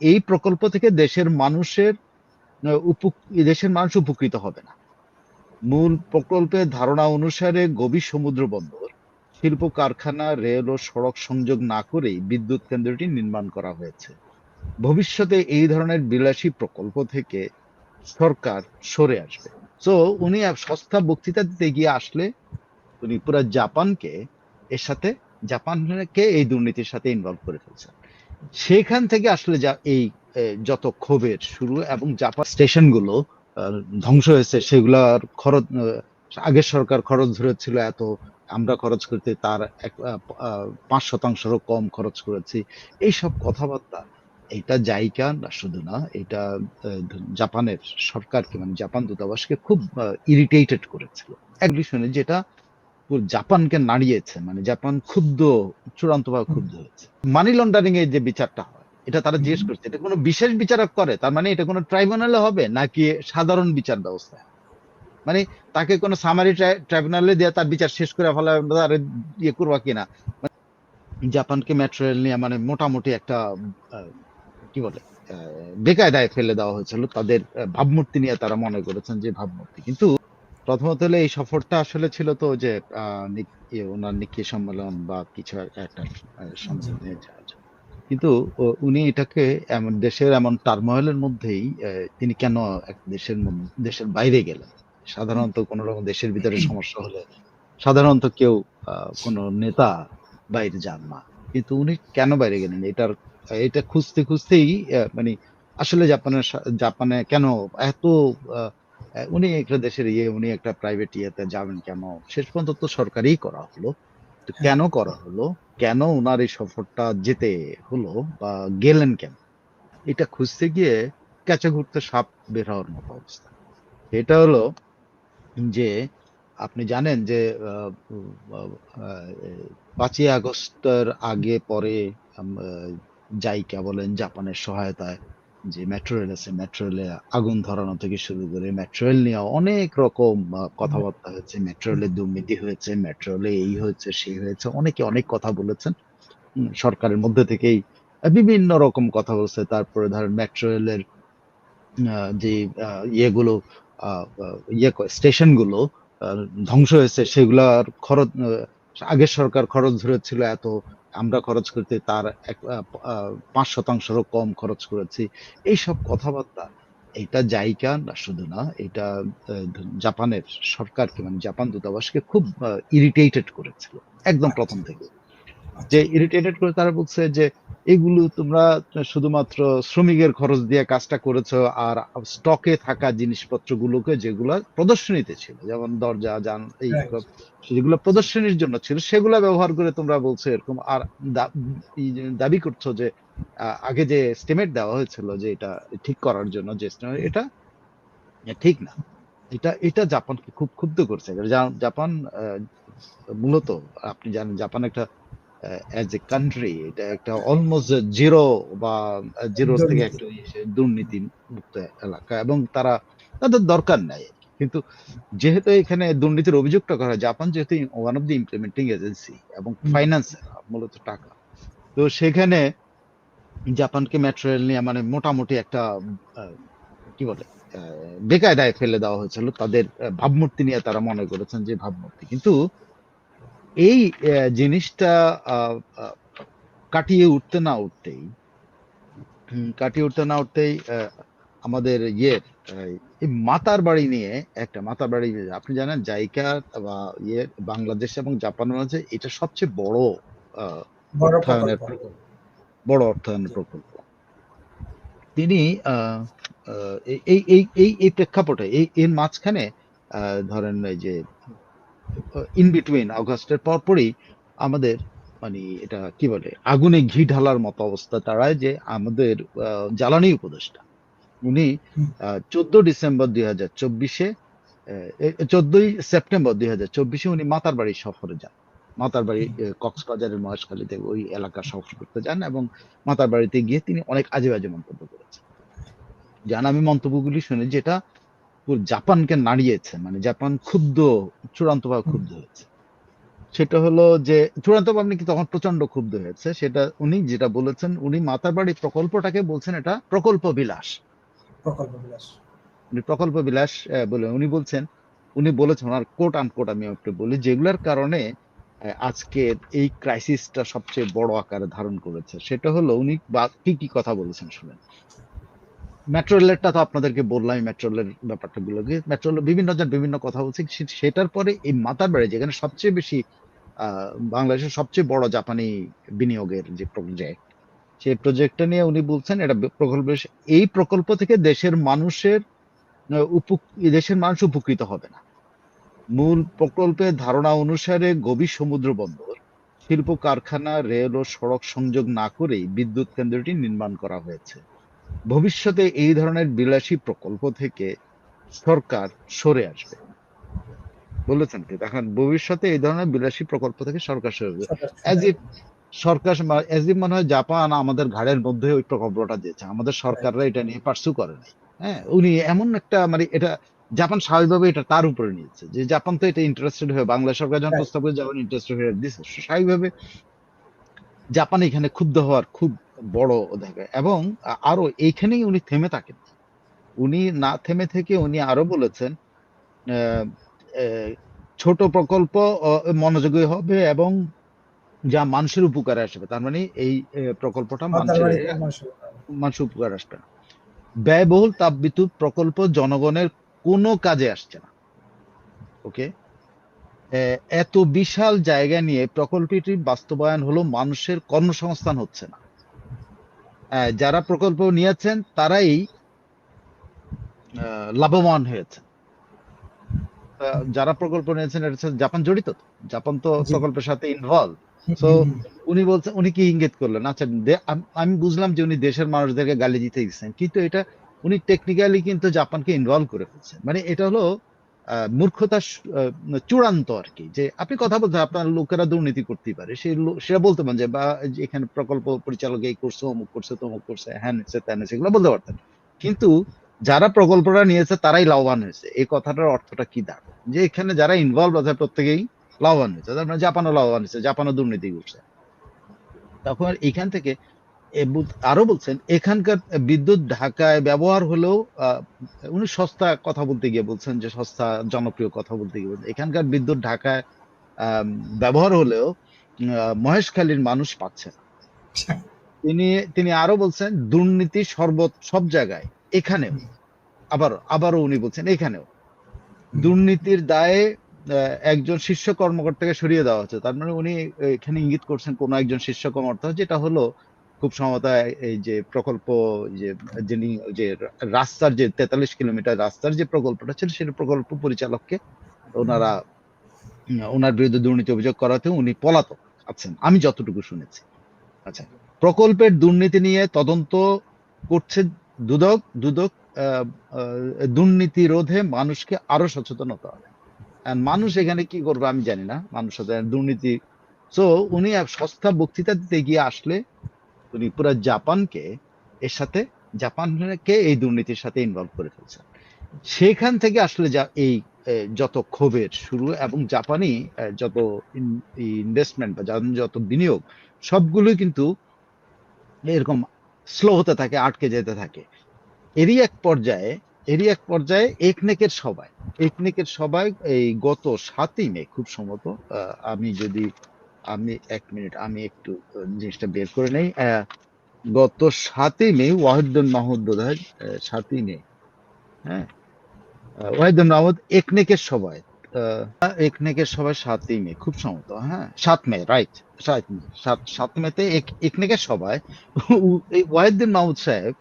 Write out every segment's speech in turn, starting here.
এই প্রকল্প থেকে দেশের মানুষের দেশের মানুষ উপকৃত হবে না। মূল প্রকল্পের ধারণা অনুসারে গভীর সমুদ্র বন্দর, শিল্প কারখানা, রেল ও সড়ক সংযোগ না করেই বিদ্যুৎ কেন্দ্রটি নির্মাণ করা হয়েছে। ভবিষ্যতে এই ধরনের বিলাসী প্রকল্প থেকে সরকার সরে আসবে। তো উনি সস্তা বক্তৃতা দিতে গিয়ে আসলে উনি পুরো জাপানকে, এর সাথে, জাপানকে এই দুর্নীতির সাথে ইনভলভ করে ফেলছেন। সেখান থেকে আসলে যা এই যত ক্ষোভের শুরু এবং জাপান স্টেশনগুলো ধ্বংস হয়েছে, সেগুলার খরচ আগের সরকার খরচ ধরেছিল এত, আমরা খরচ করতে তার এক পাঁচ শতাংশেরও কম খরচ করেছি। এইসব কথাবার্তা, এটা জাইকা না শুধু না, এটা জাপানের সরকারকে মানে জাপান দূতাবাসকে খুব ইরিটেটেড করেছিল। একটি শুনে যেটা জাপানকে নাড়িয়েছে মানে জাপান ক্ষুব্ধ চূড়ান্তভাবে ক্ষুব্ধ হয়েছে। মানি লন্ডারিং এর যে বিচারটা হয় এটা তারা জিজ্ঞেস করছে এটা কোনো বিশেষ বিচারক করে? তার মানে এটা কোনো ট্রাইব্যুনালে হবে নাকি সাধারণ বিচার ব্যবস্থা? মানে তাকে কোনো সামারি ট্রাইব্যুনালে দিয়ে তার বিচার শেষ করে ফেলা আর ইয়ে করবা কিনা? মানে জাপানকে মেট্রো রেল নিয়ে মানে মোটামুটি একটা কি বলে বেকায়দায় ফেলে দেওয়া হয়েছিল তাদের ভাবমূর্তি নিয়ে তারা মনে করেছেন যে ভাবমূর্তি। কিন্তু প্রথমত হলে এই সফরটা আসলে ছিল তো যে ওনার নিকি সম্মেলন বা কিছু একটা সম্মেলন জন্য। কিন্তু উনি এটাকে এমন দেশের এমন টার্মোয়েলের মধ্যেই তিনি কেন এক দেশের দেশের বাইরে গেলেন? সাধারণত কোন রকম দেশের ভিতরে সমস্যা হলে সাধারণত কেউ কোনো নেতা বাইরে যান না। কিন্তু উনি কেন বাইরে গেলেন? এটার এটা খুঁজতে খুঁজতেই মানে আসলে জাপানের জাপানে কেন এত আহ, উনি একটা দেশের ইয়ে উনি একটা প্রাইভেট ইয়েতে যাবেন কেন? শেষ পর্যন্ত তো সরকারই করা হলো। তো কেন করা হলো? কেন ওনার এই সফরটা যেতে হলো বা গেলেন কেন? এটা খুঁজতে গিয়ে ক্যাচে ঘুরতে সাপ বের হওয়ার মতো অবস্থা। এটা হলো যে আপনি জানেন যে পাঁচই আগস্টের আগে পরে আহ, জাইকা বলেন জাপানের সহায়তায় যে মেট্রো রেল আছে মেট্রো রেলে আগুন ধরানো থেকে শুরু করে মেট্রো রেল নিয়ে অনেক রকম কথাবার্তা হয়েছে। মেট্রো রেলে দুর্নীতি হয়েছে মেট্রো রেলে এই হয়েছে সেই হয়েছে। অনেকে অনেক কথা বলেছেন। সরকারের মধ্যে থেকেই বিভিন্ন রকম কথা বলছে। তারপরে ধরেন মেট্রো রেলের যে ইয়েগুলো ইয়ে স্টেশনগুলো আহ, ধ্বংস হয়েছে সেগুলার খরচ আগের সরকার খরচ ধরেছিল এত আমরা খরচ করতে তার এক পাঁচ শতাংশেরও কম খরচ করেছি। এইসব কথাবার্তা, এটা জাইকা না শুধু না, এটা জাপানের সরকারকে মানে জাপান দূতাবাসকে খুব ইরিটেটেড করেছিল, একদম প্রথম থেকে। যে ইরিটেটেড করে তারা বলছে যে এগুলো তোমরা শুধুমাত্র শ্রমিকের খরচ দিয়ে কাজটা করেছ আর স্টকে থাকা জিনিসপত্রগুলোকে যেগুলো প্রদর্শনীতে ছিল যেমন দরজা যান এই যেগুলো প্রদর্শনীর জন্য ছিল সেগুলো ব্যবহার করে তোমরা বলছো এরকম আর দাবি করছ যে আগে যে স্টিমেট দেওয়া হয়েছিল যে এটা ঠিক করার জন্য যে এটা ঠিক না। এটা এটা জাপানকে খুব ক্ষুব্ধ করছে। জাপান মূলত আপনি জানেন জাপান একটা অ্যাজ এ কান্ট্রি এটা একটা অলমোস্ট জিরো বা জিরো থেকে একটা দুর্নীতি মুক্ত এলাকা। এবং তারা তাদের দরকার নাই। কিন্তু যেহেতু এখানে দুর্নীতির অভিযোগটা করা জাপান যেহেতু one of the implementing agency এবং ফাইন্যান্স মূলত টাকা। তো সেখানে জাপানকে মেট্রো রেল নিয়ে মানে মোটামুটি একটা কি বলে বেকায়দায় ফেলে দেওয়া হয়েছিল। তাদের ভাবমূর্তি নিয়ে তারা মনে করেছেন যে ভাবমূর্তি। কিন্তু এই জিনিসটা কাটিয়ে উঠতে না উঠতেই কাটিয়ে উঠতে না উঠতেই আমাদের ইয়ে এই মাতার বাড়ি নিয়ে একটা মাতার বাড়ি আপনি জানেন জাইকা বা ইয়ে বাংলাদেশ এবং জাপানের মাঝে এটা সবচেয়ে বড় অর্থায়নের বড় অর্থায়নের প্রকল্প। তিনি এই- এই এই প্রেক্ষাপটে এই এর মাঝখানে আহ, ধরেন এই যে ইন বিটুইন অগাস্টের পরপরই আমাদের মানে এটা কি বলে আগুনে ঘি ঢালার মতো অবস্থা দাঁড়ায় যে আমাদের জ্বালানি উপদেষ্টা উনি চোদ্দ ডিসেম্বর দুই হাজার চব্বিশে চোদ্দই সেপ্টেম্বর দুই হাজার চব্বিশে উনি মাতার বাড়ি সফরে যান। মাতার বাড়ি কক্সবাজারের মহেশখালীতে ওই এলাকা সফর করতে যান এবং মাতার বাড়িতে গিয়ে তিনি অনেক আজে বাজে মন্তব্য করেছেন। যান আমি মন্তব্যগুলি শুনে যেটা জাপানকে নাড়িয়েছে মানে জাপান ক্ষুব্ধ চূড়ান্তভাবে ক্ষুব্ধ হয়েছে। সেটা হলো যে চূড়ান্ত আপনি কি তখন প্রচণ্ড ক্ষুব্ধ হয়েছে। সেটা উনি যেটা বলেছেন উনি মাতারবাড়ি প্রকল্পটাকে বলছেন এটা প্রকল্প বিলাস। প্রকল্প বিলাস। উনি প্রকল্প বিলাস বলে উনি বলছেন উনি বলেছেন ওনার কোট আনকোট আমি একটু বলি যেগুলোর কারণে আহ, আজকের এই ক্রাইসিসটা সবচেয়ে বড় আকারে ধারণ করেছে। সেটা হলো উনি বা- কি কি কথা বলেছেন শুনেন। মেট্রো রেলেরটা তো আপনাদেরকে বললাম মেট্রো রেলের ব্যাপারটা গুলোকে। মেট্রো বিভিন্ন জন বিভিন্ন কথা বলছে সেটার পরে এই মাতারবাড়ি যেখানে সবচেয়ে বেশি বাংলাদেশের সবচেয়ে বড় জাপানি বিনিয়োগের যে প্রজেক্ট সেই প্রজেক্টটা নিয়ে উনি বলছেন, এটা প্রকল্প এই প্রকল্প থেকে দেশের মানুষের দেশের মানুষ উপকৃত হবে না। মূল প্রকল্পের ধারণা অনুসারে গভীর সমুদ্র বন্দর, শিল্প কারখানা, রেল ও সড়ক সংযোগ না করেই বিদ্যুৎ কেন্দ্রটি নির্মাণ করা হয়েছে। ভবিষ্যতে এই ধরনের বিলাসী প্রকল্প থেকে সরকার সরে আসবে। বলেছেন কি? দেখেন ভবিষ্যতে এই ধরনের বিলাসী প্রকল্প থেকে সরকার সরে আসবে। সরকার অ্যাজ ইফ সরকার অ্যাজ ইফ মনে হয় জাপান আমাদের ঘাড়ের মধ্যে ওই প্রকল্পটা দিয়েছে। আমাদের সরকাররা এটা নিয়ে পার্সু করে নাই। হ্যাঁ উনি এমন একটা মানে এটা জাপান স্বাভাবিকভাবে এটা তার উপরে নিয়েছে যে জাপান তো এটা ইন্টারেস্টেড হয়ে বাংলা সরকার যখন. প্রস্তাব করে জাপান ইন্টারেস্টেড হয়ে দিচ্ছে স্বাভাবিকভাবে জাপান এখানে ক্ষুব্ধ হওয়ার খুব বড় দেখা। এবং আরও এইখানেই উনি থেমে থাকেন। উনি না থেমে থেকে উনি আরও বলেছেন ছোট প্রকল্প মনোযোগী হবে এবং যা মানুষের উপকারে আসবে তার মানে এই প্রকল্পটা মানুষের মানুষের উপকার আসবে। না। ব্যয়বহুল তাপবিদ্যুৎ প্রকল্প জনগণের কোনো কাজে আসছে না। ওকে? এত বিশাল জায়গা নিয়ে প্রকল্পটির বাস্তবায়ন হলো মানুষের কর্মসংস্থান হচ্ছে না। যারা প্রকল্প নিয়েছেন তারাই লাভবান হয়েছে যারা প্রকল্প নিয়েছেন এটা জাপান জড়িত জাপান তো প্রকল্পের সাথে ইনভলভ হুম, উনি বলছেন উনি কি ইঙ্গিত করলেন? আচ্ছা আমি বুঝলাম যে উনি দেশের মানুষদেরকে গালি দিতে গেছেন কিন্তু এটা উনি টেকনিক্যালি কিন্তু জাপানকে ইনভলভ করে ফেলছেন। মানে এটা হলো আহ, চূড়ান্ত আর কি। যে আপনি কথা বলতে আপনার লোকেরা দুর্নীতি করতেই পারে। সেই সেটা বলতে পারেন যে বা এখানে প্রকল্প পরিচালক এই করছে অমুক করছে তমুক করছে হ্যান হচ্ছে ত্যান হচ্ছে এগুলো বলতে পারতেন। কিন্তু যারা প্রকল্পটা নিয়েছে তারাই লাভবান হয়েছে। এই কথাটার অর্থটা কি দাঁড়ায় যে এখানে যারা ইনভলভ আছে প্রত্যেকেই লাভবান হয়েছে। তার মানে জাপানও লাভবান হয়েছে জাপানও দুর্নীতি করছে। তখন এখান থেকে আরও বলছেন, এখানকার বিদ্যুৎ ঢাকায় ব্যবহার হলেও উনি সস্তা কথা বলতে গিয়ে বলছেন যে সস্তা, জনপ্রিয় কথা বলতে গিয়ে বলছেন। এখানকার বিদ্যুৎ ঢাকায় ব্যবহার হলেও মহেশখালীর মানুষ পাচ্ছে না। তিনি তিনি আরও বলছেন, দুর্নীতি সর্বত সব জায়গায়, এখানেও। আবার, আবারও উনি বলছেন, এখানেও। দুর্নীতির দায়ে একজন শীর্ষ কর্মকর্তাকে সরিয়ে দেওয়া হচ্ছে। তার মানে উনি এখানে ইঙ্গিত করছেন কোন একজন শীর্ষ কর্মকর্তা, যেটা হলো খুব সম্ভবত এই যে প্রকল্প যে যিনি যে রাস্তার যে তেতাল্লিশ কিলোমিটার রাস্তার যে প্রকল্পটা ছিল, সেই প্রকল্প পরিচালককে ওনারা ওনার বিরুদ্ধে দুর্নীতি অভিযোগ করাতে উনি পলাতক আছেন। আমি যতটুকু শুনেছি। আচ্ছা প্রকল্পের দুর্নীতি নিয়ে তদন্ত করছে দুদক দুদক দুর্নীতি রোধে মানুষকে আরও সচেতন হতে হবে। মানুষ এখানে কি করবে আমি জানি না। মানুষ দুর্নীতি। সো উনি এক সস্তা বক্তৃতা দিতে গিয়ে আসলে উনি পুরো জাপানকে এর সাথে জাপানকে এই দুর্নীতির সাথে ইনভলভ করে ফেলছেন সেখান থেকে আসলে যা এই যত ক্ষোভের শুরু এবং জাপানি যত ইনভেস্টমেন্ট বা যত বিনিয়োগ, সবগুলোই কিন্তু এরকম স্লো হতে থাকে, আটকে যেতে থাকে। এরই এক পর্যায়ে, এরই এক পর্যায়ে একনেকের সবাই একনেকের সবাই এই গত সাতই মে খুব সম্ভবত আমি যদি আমি এক মিনিট আমি একটু জিনিসটা বের করে নেই। গত সাতই মে ওয়াহিদুল মাহমুদ বোধ হয় সাতই মে হ্যাঁ? ওয়াহিদুল মাহমুদ একনেকের সবাই একনেকের সবাই সাতই মে খুব সম্ভবত হ্যাঁ? সাত মে রাইট সাত মে সাত সাত মেতে এক- একনেকের সবাই ওয়াহিদুল মাহমুদ সাহেব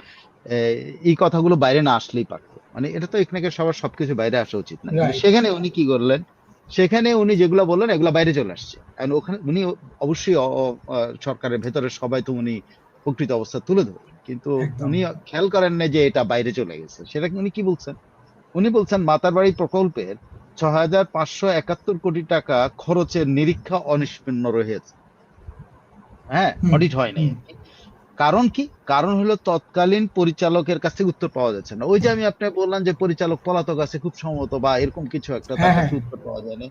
এই কথাগুলো বাইরে না আসলেই পারতো। মানে এটা তো একনেকের সবার সবকিছু বাইরে আসা উচিত না। সেখানে উনি কি করলেন? সেখানে উনি যেগুলো বললেন এগুলো বাইরে চলে আসছে। And ওখানে উনি অবশ্যই সরকারের ভেতরে সবাই তো উনি প্রকৃত অবস্থা তুলে ধরবেন কিন্তু উনি খেয়াল করেন না যে এটা বাইরে চলে গেছে। সেটা উনি কি বলছেন? উনি বলছেন মাতারবাড়ি প্রকল্পের ছ হাজার পাঁচশো একাত্তর কোটি টাকা খরচের নিরীক্ষা অনিষ্পন্ন রয়েছে। হ্যাঁ অডিট হয় নাই। হুম। কারণ কি? কারণ হলো তৎকালীন পরিচালকের কাছ থেকে উত্তর পাওয়া যাচ্ছে না। ওই যে আমি আপনাকে বললাম যে পরিচালক পলাতক আছে খুব সম্ভবত বা এরকম কিছু একটা তার হ্যাঁ, কাছে হ্যাঁ। উত্তর পাওয়া যায় না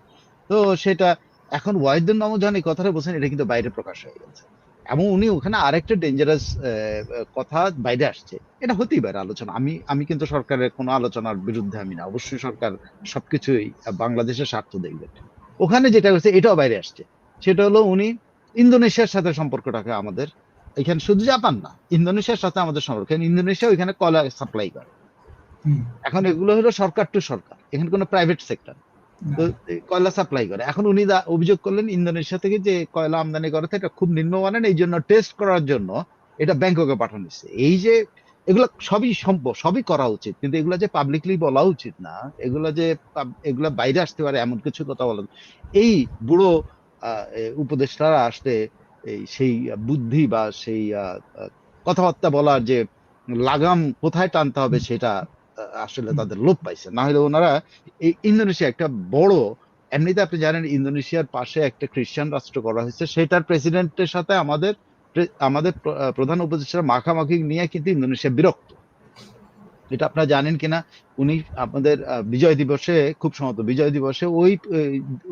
তো সেটা এখন ওয়াহিদুল মাহমুদ যখন এই কথাটা বলছেন এটা কিন্তু বাইরে প্রকাশ হয়ে গেছে। এবং উনি ওখানে আরেকটা ডেঞ্জারাস কথা বাইরে আসছে। এটা হতেই পারে আলোচনা। আমি আমি কিন্তু সরকারের কোনো আলোচনার বিরুদ্ধে আমি না। অবশ্যই সরকার সবকিছুই বাংলাদেশের স্বার্থ দেখবেন ওখানে যেটা হচ্ছে এটাও বাইরে আসছে। সেটা হলো উনি ইন্দোনেশিয়ার সাথে সম্পর্কটাকে আমাদের এখানে শুধু জাপান না ইন্দোনেশিয়ার সাথে আমাদের সম্পর্ক। ইন্দোনেশিয়া ওইখানে কয়লা সাপ্লাই করে। এখন এগুলো হলো সরকার টু সরকার এখানে কোনো প্রাইভেট সেক্টর তো কয়লা সাপ্লাই করে। এখন উনি অভিযোগ করলেন ইন্দোনেশিয়া থেকে যে কয়লা আমদানি করে এটা খুব নিম্নমানের এই জন্য টেস্ট করার জন্য এটা ব্যাংককে পাঠানো হচ্ছে এই যে এগুলো সবই সম্ভব সবই করা উচিত কিন্তু এগুলো যে পাবলিকলি বলা উচিত না এগুলো যে এগুলো বাইরে আসতে পারে এমন কিছু কথা বলেন এই বুড়ো উপদেষ্টারা আসতে এই সেই বুদ্ধি বা সেই কথাবার্তা বলার যে লাগাম কোথায় টানতে হবে সেটা আসলে তাদের লোপ পাইছে। না হলে ওনারা এই ইন্দোনেশিয়া একটা বড়, এমনিতে আপনি জানেন ইন্দোনেশিয়ার পাশে একটা খ্রিস্টান রাষ্ট্র করা হয়েছে, সেটার প্রেসিডেন্টের সাথে আমাদের আমাদের প্রধান উপদেষ্টা মাখামাখি নিয়ে কিন্তু ইন্দোনেশিয়া বিরক্ত। এটা আপনারা জানেন কিনা? উনি আমাদের বিজয় দিবসে, খুব সম্ভবত বিজয় দিবসে ওই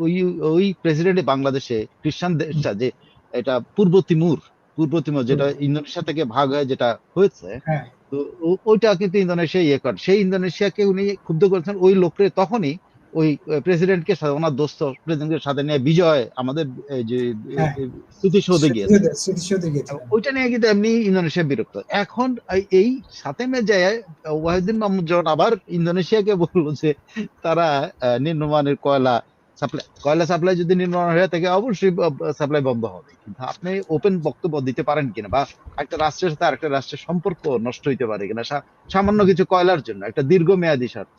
ওই ওই প্রেসিডেন্ট বাংলাদেশে খ্রিস্টান দেশটা যে এটা পূর্ব তিমুর পূর্ব তিমুর যেটা ইন্দোনেশিয়া থেকে ভাগ হয়ে যেটা হয়েছে হ্যাঁ। তো ওইটা কিন্তু ইন্দোনেশিয়া ইয়ে করে সেই ইন্দোনেশিয়াকে উনি ক্ষুব্ধ করেছেন ওই লোকরে তখনই ওই প্রেসিডেন্টকে ওনার দোস্ত প্রেসিডেন্টের সাথে নিয়ে বিজয় আমাদের যে হ্যাঁ। স্মৃতিসৌধে গিয়েছে। ওইটা নিয়ে কিন্তু এমনি ইন্দোনেশিয়া বিরক্ত। এখন এই- সাথে মে যায় ওয়াহিদুদ্দিন মাহমুদ যখন আবার ইন্দোনেশিয়াকে বলল যে তারা নিম্নমানের কয়লা সাপ্লাই কয়লা সাপ্লাই যদি নিম্নমান হয়ে থাকে, অবশ্যই সাপ্লাই বন্ধ হবে কিন্তু আপনি ওপেন বক্তব্য দিতে পারেন কিনা বা একটা রাষ্ট্রের সাথে আরেকটা রাষ্ট্রের সম্পর্ক নষ্ট হইতে পারে কিনা সামান্য কিছু কয়লার জন্য, একটা দীর্ঘমেয়াদী স্বার্থ।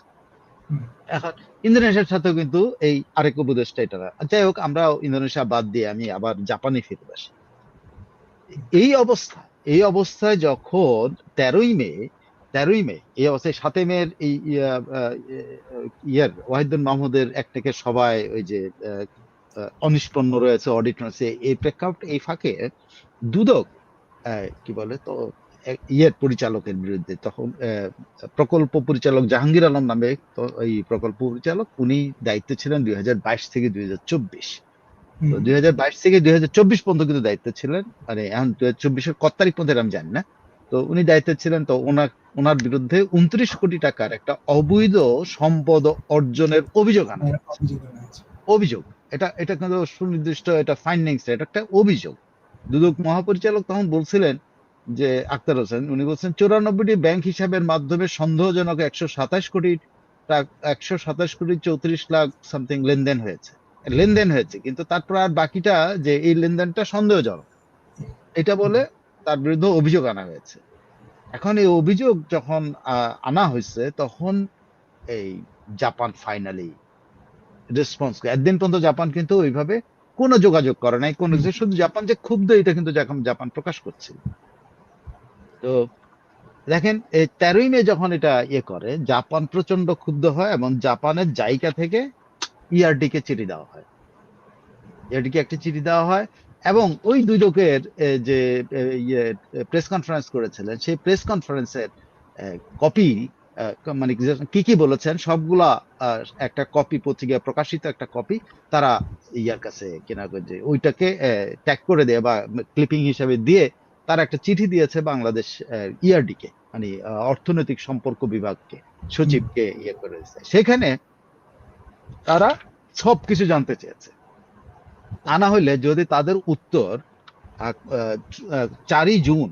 এখন ইন্দোনেশিয়ার সাথেও কিন্তু এই আরেক উপদেশটা এটা। যাই হোক আমরা ইন্দোনেশিয়া বাদ দিয়ে আমি আবার জাপানে ফিরে আসি এই অবস্থা, এই অবস্থায় যখন তেরোই মে তেরোই মে এই অবস্থায় সাতই মে এই ইয়ার ওয়াহিদুল মাহমুদের এক থেকে সবাই ওই যে অনিষ্পন্ন রয়েছে অডিট রয়েছে এই প্রেক্ষাপট এই ফাঁকে দুদক কি বলে তো ইয়ের পরিচালকের বিরুদ্ধে তখন আহ, প্রকল্প পরিচালক জাহাঙ্গীর আলম নামে তো এই প্রকল্প পরিচালক উনি দায়িত্ব ছিলেন দুই হাজার বাইশ থেকে দুই তো হুম, দুই থেকে দুই হাজার চব্বিশ পর্যন্ত কিন্তু দায়িত্ব ছিলেন মানে এখন দুই হাজার চব্বিশের কত তারিখ পর্যন্ত আমি জানি না। তো উনি দায়িত্বে ছিলেন তো ওনার ওনার বিরুদ্ধে উনত্রিশ কোটি টাকার একটা অবৈধ সম্পদ অর্জনের অভিযোগ আনা। অভিযোগ এটা এটা কিন্তু সুনির্দিষ্ট এটা ফাইন্ডিংস এটা একটা অভিযোগ। দুদক মহাপরিচালক তখন বলছিলেন যে আক্তার হোসেন উনি বলছেন চৌরানব্বইটি ব্যাংক হিসাবের মাধ্যমে সন্দেহজনক একশো সাতাশ কোটি একশো সাতাশ কোটি চৌত্রিশ লাখ সামথিং লেনদেন হয়েছে। লেনদেন হয়েছে কিন্তু তারপর আর বাকিটা যে এই লেনদেনটা সন্দেহজনক। এটা বলে তার বিরুদ্ধে অভিযোগ আনা হয়েছে। এখন এই অভিযোগ যখন আনা হয়েছে, তখন এই জাপান ফাইনালি রেসপন্স একদিন পর্যন্ত জাপান কিন্তু ওইভাবে কোনো যোগাযোগ করে নাই, কোনো শুধু জাপান যে ক্ষুব্ধ, এটা কিন্তু জাপান প্রকাশ করছিল তো দেখেন, এই তেরোই মে যখন এটা ইয়ে করে, জাপান প্রচণ্ড ক্ষুব্ধ হয় এবং জাপানের জায়গা থেকে ইআরডি কে চিঠি দেওয়া হয়। ইআরডি কে একটা চিঠি দেওয়া হয় এবং ওই দুই লোকের যে ইয়ে প্রেস কনফারেন্স করেছিলেন, সেই প্রেস কনফারেন্সের কপি মানে কি কি বলেছেন, সবগুলা একটা কপি পত্রিকায় প্রকাশিত একটা কপি তারা ইয়ার কাছে কেনা যে ওইটাকে ট্যাগ করে দেয় বা ক্লিপিং হিসাবে দিয়ে তারা একটা চিঠি দিয়েছে বাংলাদেশ ইআরডি কে মানে অর্থনৈতিক সম্পর্ক বিভাগকে, সচিবকে ইয়ে করেছে সেখানে তারা সবকিছু জানতে চেয়েছে। তা না হইলে যদি তাদের উত্তর চারই জুন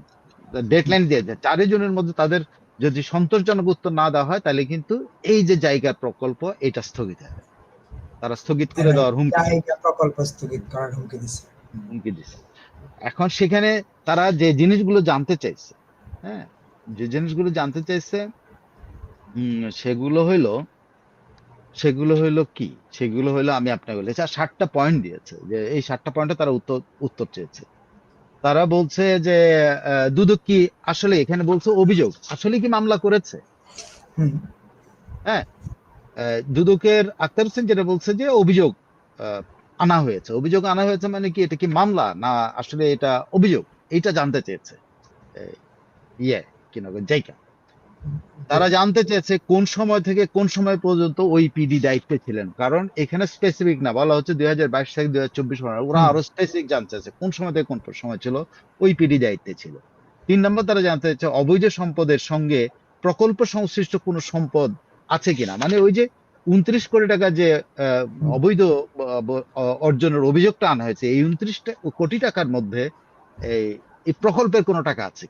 ডেডলাইন দিয়েছে চারই জুনের মধ্যে তাদের যদি সন্তোষজনক উত্তর না দেওয়া হয় তাহলে কিন্তু এই যে জায়গার প্রকল্প এটা স্থগিত হবে। তারা স্থগিত করে দেওয়ার হুমকি প্রকল্প স্থগিত করার হুমকি দিচ্ছে হুমকি দিচ্ছে এখন সেখানে তারা যে জিনিসগুলো জানতে চাইছে হ্যাঁ যে জিনিসগুলো জানতে চাইছে সেগুলো হইল সেগুলো হইল কি? সেগুলো হইল আমি আপনাকে বলি আচ্ছা, ষাটটা পয়েন্ট দিয়েছে যে এই ষাটটা পয়েন্টে তারা উত্তর উত্তর চেয়েছে। তারা বলছে যে দুদক কি আসলে এখানে বলছে অভিযোগ? আসলে কি মামলা করেছে? হ্যাঁ দুদকের আক্তার হোসেন যেটা বলছে যে অভিযোগ আহ, আনা হয়েছে। অভিযোগ আনা হয়েছে মানে কি এটা কি মামলা না আসলে এটা অভিযোগ? এইটা জানতে চেয়েছে। ইয়ে কি না জায়গা তারা জানতে চেয়েছে কোন সময় থেকে কোন সময় পর্যন্ত ওই পিডি দায়িত্বে ছিলেন। কারণ এখানে স্পেসিফিক না বলা হচ্ছে দুই হাজার বাইশ থেকে দুই হাজার চব্বিশ ওরা আরও স্পেসিফিক জানতে চাইছে কোন সময় থেকে কোন সময় ছিল ওই পিডি দায়িত্বে ছিল। তিন নম্বর তারা জানতে চাইছে অবৈধ সম্পদের সঙ্গে প্রকল্প সংশ্লিষ্ট কোনো সম্পদ আছে কিনা। মানে ওই যে উনত্রিশ কোটি টাকা যে আহ, অবৈধ অর্জনের অভিযোগটা আনা হয়েছে এই উনত্রিশ কোটি টাকার মধ্যে এই এই প্রকল্পের কোনো টাকা আছে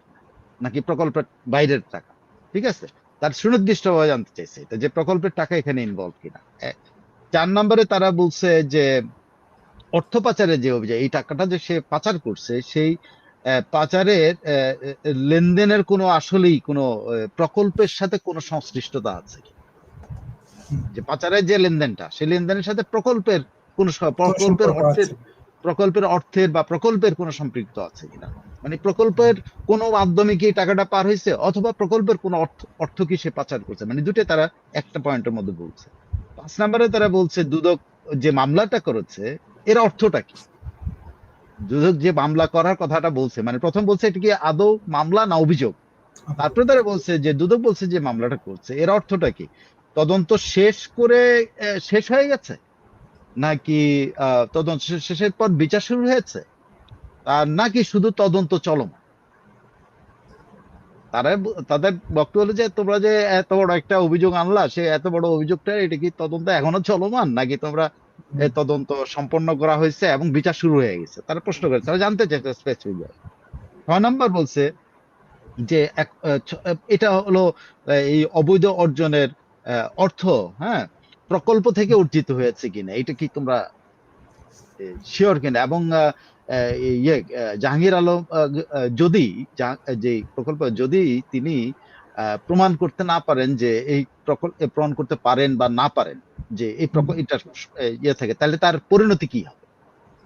নাকি প্রকল্পের বাইরের টাকা? ঠিক আছে? তার সুনির্দিষ্টভাবে জানতে চাইছে এটা যে প্রকল্পের টাকা এখানে ইনভলভ কিনা। চার নম্বরে তারা বলছে যে অর্থ পাচারের যে অভিযোগ এই টাকাটা যে সে পাচার করছে সেই পাচারের লেনদেনের কোনো আসলেই কোনো প্রকল্পের সাথে কোনো সংশ্লিষ্টতা আছে যে পাচারের যে লেনদেনটা সেই লেনদেনের সাথে প্রকল্পের কোন প্রকল্পের অর্থের। প্রকল্পের অর্থের বা প্রকল্পের কোনো সম্পৃক্ত আছে কিনা? মানে প্রকল্পের কোনো মাধ্যমে কি টাকাটা পার হয়েছে অথবা প্রকল্পের কোনো অর্থ অর্থ কি সে পাচার করছে? মানে দুটো তারা একটা পয়েন্টের মধ্যে বলছে। পাঁচ নম্বরে তারা বলছে, দুদক যে মামলাটা করেছে, এর অর্থটা কি? দুদক যে মামলা করার কথাটা বলছে মানে প্রথম বলছে এটা কি আদৌ মামলা না অভিযোগ? তারপরে তারা বলছে যে, দুদক বলছে যে মামলাটা করছে, এর অর্থটা কি? তদন্ত শেষ করে শেষ হয়ে গেছে? নাকি তদন্ত শেষের পর বিচার শুরু হয়েছে। আর নাকি শুধু তদন্ত চলমান? তারা তাদের বক্তব্য হলো যে, তোমরা যে এত বড় একটা অভিযোগ আনলা, সে এত বড় অভিযোগটা, এটা কি তদন্ত এখনও চলমান? নাকি তোমরা তদন্ত সম্পন্ন করা হয়েছে এবং বিচার শুরু হয়ে গেছে? তারা প্রশ্ন করে তারা জানতে চাইছে স্পেসিফিক ছয় নম্বর বলছে যে এটা হলো এই অবৈধ অর্জনের অর্থ হ্যাঁ? প্রকল্প থেকে অর্জিত হয়েছে কিনা এটা কি তোমরা শিওর কিনা? এবং ইয়ে জাহাঙ্গীর আলম যদি যে প্রকল্প যদি তিনি প্রমাণ করতে না পারেন যে এই প্রকল্প প্রমাণ করতে পারেন বা না পারেন যে এই প্রকল্প এটা ইয়ে থাকে তাহলে তার পরিণতি কি হবে?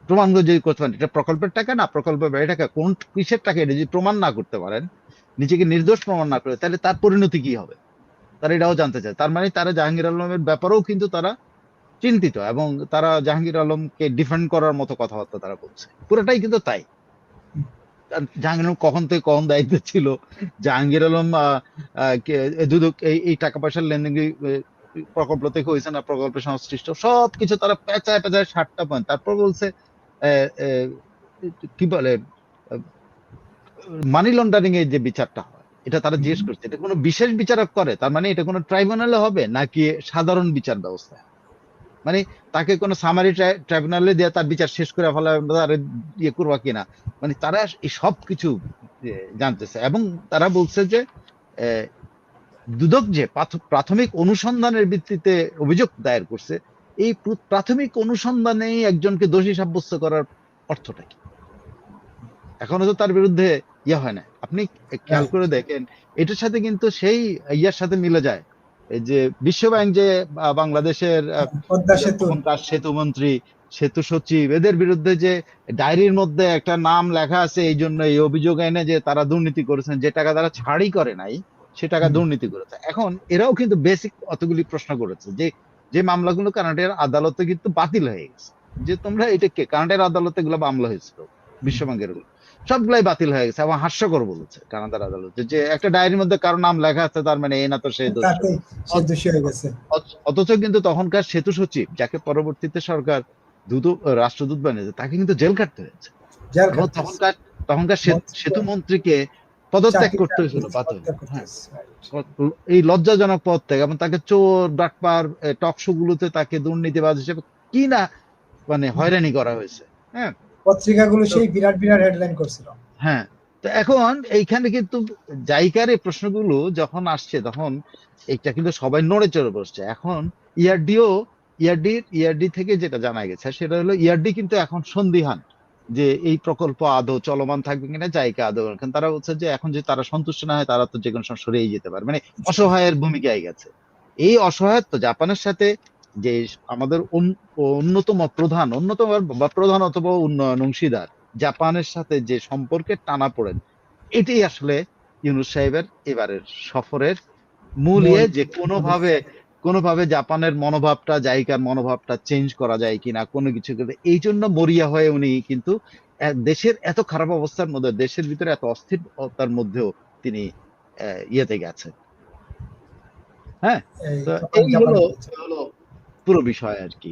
প্রমাণ যদি করতে পারেন এটা প্রকল্পের টাকা না প্রকল্পের বাইরে টাকা কোন কিসের টাকা এটা যদি প্রমাণ না করতে পারেন নিজেকে নির্দোষ প্রমাণ না করে তাহলে তার পরিণতি কি হবে? তারা এটাও জানতে চায়। তার মানে তারা জাহাঙ্গীর আলমের ব্যাপারেও কিন্তু তারা চিন্তিত এবং তারা জাহাঙ্গীর আলমকে ডিফেন্ড করার মতো কথাবার্তা তারা বলছে। পুরোটাই কিন্তু তাই। জাহাঙ্গীর আলম কখন থেকে কখন দায়িত্ব ছিল? জাহাঙ্গীর আলম দুদক, এই টাকা পয়সার লেনদেন প্রকল্প থেকে হয়েছে না? প্রকল্পে সংশ্লিষ্ট সবকিছু তারা পেঁচায় পেঁচায় ষাটটা পয়েন্ট তারপর বলছে কি বলে মানি লন্ডারিং এর যে বিচারটা হয় এটা তারা জিজ্ঞেস করছে এটা কোনো বিশেষ বিচারক করে? তার মানে এটা কোনো ট্রাইব্যুনালে হবে নাকি সাধারণ বিচার ব্যবস্থা? মানে তাকে কোনো সামারি ট্রাইব্যুনালে দিয়ে তার বিচার শেষ করে ফেলা তার ইয়ে করবা কিনা? মানে তারা এই সব কিছু জানতেছে। এবং তারা বলছে যে দুদক যে প্রাথমিক অনুসন্ধানের ভিত্তিতে অভিযোগ দায়ের করছে এই প্রাথমিক অনুসন্ধানেই একজনকে দোষী সাব্যস্ত করার অর্থটা কি? এখনও তো তার বিরুদ্ধে ইয়ে হয় না। আপনি খেয়াল করে দেখেন এটার সাথে কিন্তু সেই ইয়ার সাথে মিলে যায়। এই যে বিশ্বব্যাংক যে বাংলাদেশের সেতু। মন্ত্রী সেতু সচিব এদের বিরুদ্ধে যে ডায়েরির মধ্যে একটা নাম লেখা আছে এই জন্য এই অভিযোগ এনে যে তারা দুর্নীতি করেছেন যে টাকা তারা ছাড়ই করে নাই সে টাকা দুর্নীতি করেছে। এখন এরাও কিন্তু বেসিক অতগুলি প্রশ্ন করেছে যে যে মামলাগুলো কানাডার আদালতে কিন্তু বাতিল হয়ে গেছে। যে তোমরা এটা কে? কানাডার আদালতে এগুলো মামলা হয়েছিল বিশ্বব্যাংকের। সবগুলাই বাতিল হয়ে গেছে এবং হাস্যকর বলেছে কানাডার আদালতে। যে একটা ডায়েরির মধ্যে কারও নাম লেখা আছে তার মানে এই না তো সে অথচ কিন্তু তখনকার সেতু সচিব যাকে পরবর্তীতে সরকার দূত রাষ্ট্রদূত বানিয়েছে তাকে কিন্তু জেল কাটতে হয়েছে। তখনকার তখনকার সেতু মন্ত্রীকে পদত্যাগ করতে হয়েছিল হ্যাঁ. এই লজ্জাজনক পদ থেকে এবং তাকে চোর ডাকপার টক শো গুলোতে তাকে দুর্নীতিবাজ হিসেবে কি না মানে হয়রানি করা হয়েছে। হ্যাঁ। পত্রিকাগুলো সেই বিরাট বিরাট হেডলাইন করছিল। হ্যাঁ তো এখন এইখানে কিন্তু জাইকার এই প্রশ্নগুলো যখন আসছে তখন এটা কিন্তু সবাই নড়ে চড়ে বসছে। এখন ইয়ারডিও ইয়ারডি ইয়ারডি থেকে যেটা জানা গেছে সেটা হলো ইয়ারডি কিন্তু এখন সন্দিহান যে এই প্রকল্প আদৌ চলমান থাকবে কিনা জায়গা আদৌ। কারণ তারা বলছে যে এখন যে তারা সন্তুষ্ট না হয় তারা তো যে কোনো সময় সরেই যেতে পারে। মানে অসহায়ের ভূমিকায় গেছে। এই অসহায়ত্ব জাপানের সাথে যে আমাদের অন্যতম প্রধান অন্যতম বা প্রধান অথবা উন্নয়ন অংশীদার জাপানের সাথে যে সম্পর্কের টানা পড়েন এটাই আসলে ইউনুস সাহেবের এবারের সফরের মূল ইয়ে যে কোনোভাবে কোনোভাবে জাপানের মনোভাবটা জায়গার মনোভাবটা চেঞ্জ করা যায় কিনা কোনো কিছু করে এই জন্য মরিয়া হয়ে উনি কিন্তু দেশের এত খারাপ অবস্থার মধ্যে দেশের ভিতরে এত অস্থিরতার মধ্যেও তিনি আহ, ইয়েতে গেছেন হ্যাঁ এই। হলো পুরো বিষয় আর কি।